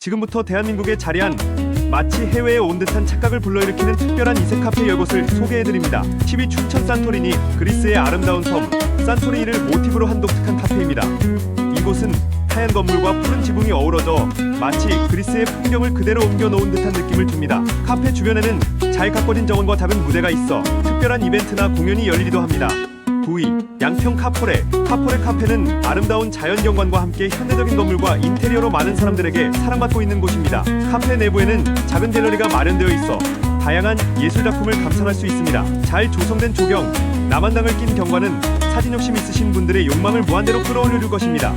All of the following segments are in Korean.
지금부터 대한민국에 자리한 마치 해외에 온 듯한 착각을 불러일으키는 특별한 이색 카페 열곳을 소개해드립니다. 10위 춘천 산토리니 그리스의 아름다운 섬 산토리니를 모티브로 한 독특한 카페입니다. 이곳은 하얀 건물과 푸른 지붕이 어우러져 마치 그리스의 풍경을 그대로 옮겨 놓은 듯한 느낌을 줍니다. 카페 주변에는 잘 가꿔진 정원과 작은 무대가 있어 특별한 이벤트나 공연이 열리기도 합니다. 9위 양평 카포레 카포레 카페는 아름다운 자연 경관과 함께 현대적인 건물과 인테리어로 많은 사람들에게 사랑받고 있는 곳입니다. 카페 내부에는 작은 갤러리가 마련되어 있어 다양한 예술 작품을 감상할 수 있습니다. 잘 조성된 조경, 남한당을 낀 경관은 사진 욕심 있으신 분들의 욕망을 무한대로 끌어올려 줄 것입니다.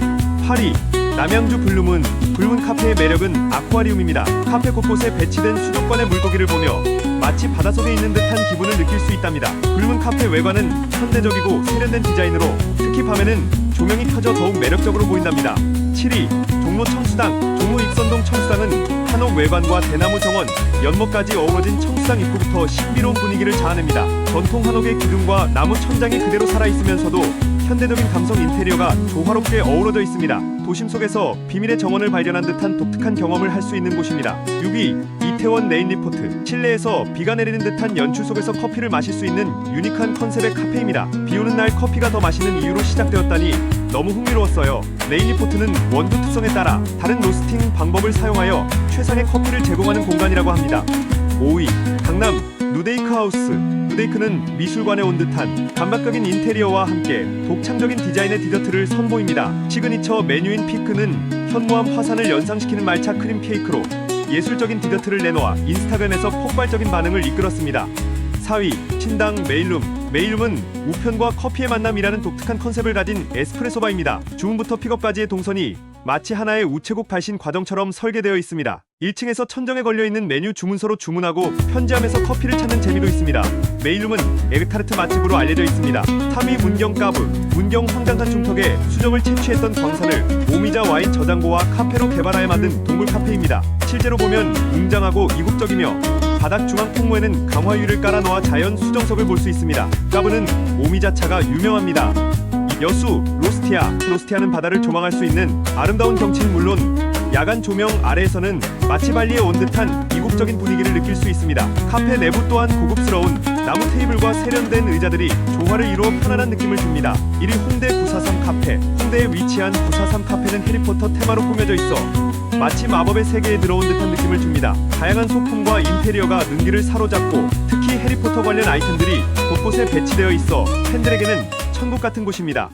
8위 남양주 블루문 블루문 카페의 매력은 아쿠아리움입니다. 카페 곳곳에 배치된 수족관의 물고기를 보며 마치 바닷속에 있는 듯한 기분을 느낄 수 있답니다. 블루문 카페 외관은 현대적이고 세련된 디자인으로 특히 밤에는 조명이 켜져 더욱 매력적으로 보인답니다. 7위 종로 청수당 종로 익선동 청수당은 한옥 외관과 대나무 정원, 연못까지 어우러진 청수당 입구부터 신비로운 분위기를 자아냅니다. 전통 한옥의 기둥과 나무 천장이 그대로 살아있으면서도 현대적인 감성 인테리어가 조화롭게 어우러져 있습니다. 도심 속에서 비밀의 정원을 발견한 듯한 독특한 경험을 할 수 있는 곳입니다. 6위 이태원 네인 리포트 실내에서 비가 내리는 듯한 연출 속에서 커피를 마실 수 있는 유니크한 컨셉의 카페입니다. 비 오는 날 커피가 더 맛있는 이유로 시작되었다니 너무 흥미로웠어요. 네인 리포트는 원두 특성에 따라 다른 로스팅 방법을 사용하여 최상의 커피를 제공하는 공간이라고 합니다. 5위 강남 누데이크 하우스 누데이크는 미술관에 온 듯한 감각적인 인테리어와 함께 독창적인 디자인의 디저트를 선보입니다. 시그니처 메뉴인 피크는 현무암 화산을 연상시키는 말차 크림 케이크로 예술적인 디저트를 내놓아 인스타그램에서 폭발적인 반응을 이끌었습니다. 4위 신당 메일룸 메일룸은 우편과 커피의 만남이라는 독특한 컨셉을 가진 에스프레소 바입니다. 주문부터 픽업까지의 동선이 마치 하나의 우체국 발신 과정처럼 설계되어 있습니다. 1층에서 천정에 걸려 있는 메뉴 주문서로 주문하고 편지함에서 커피를 찾는 재미도 있습니다. 메일룸은 에그타르트 맛집으로 알려져 있습니다. 3위 문경 까브 문경 황당한 중턱에 수정을 채취했던 광산을 오미자 와인 저장고와 카페로 개발하여 만든 동굴 카페입니다. 실제로 보면 웅장하고 이국적이며 바닥 중앙 통로에는 강화유를 깔아 놓아 자연 수정석을 볼 수 있습니다. 까브는 오미자차가 유명합니다. 여수 로스티아 로스티아는 바다를 조망할 수 있는 아름다운 경치는 물론 야간 조명 아래에서는 마치 발리에 온 듯한 이국적인 분위기를 느낄 수 있습니다. 카페 내부 또한 고급스러운 나무 테이블과 세련된 의자들이 조화를 이루어 편안한 느낌을 줍니다. 1위 홍대 943 카페 홍대에 위치한 943 카페는 해리포터 테마로 꾸며져 있어 마치 마법의 세계에 들어온 듯한 느낌을 줍니다. 다양한 소품과 인테리어가 눈길을 사로잡고 특히 해리포터 관련 아이템들이 곳곳에 배치되어 있어 팬들에게는 천국 같은 곳입니다.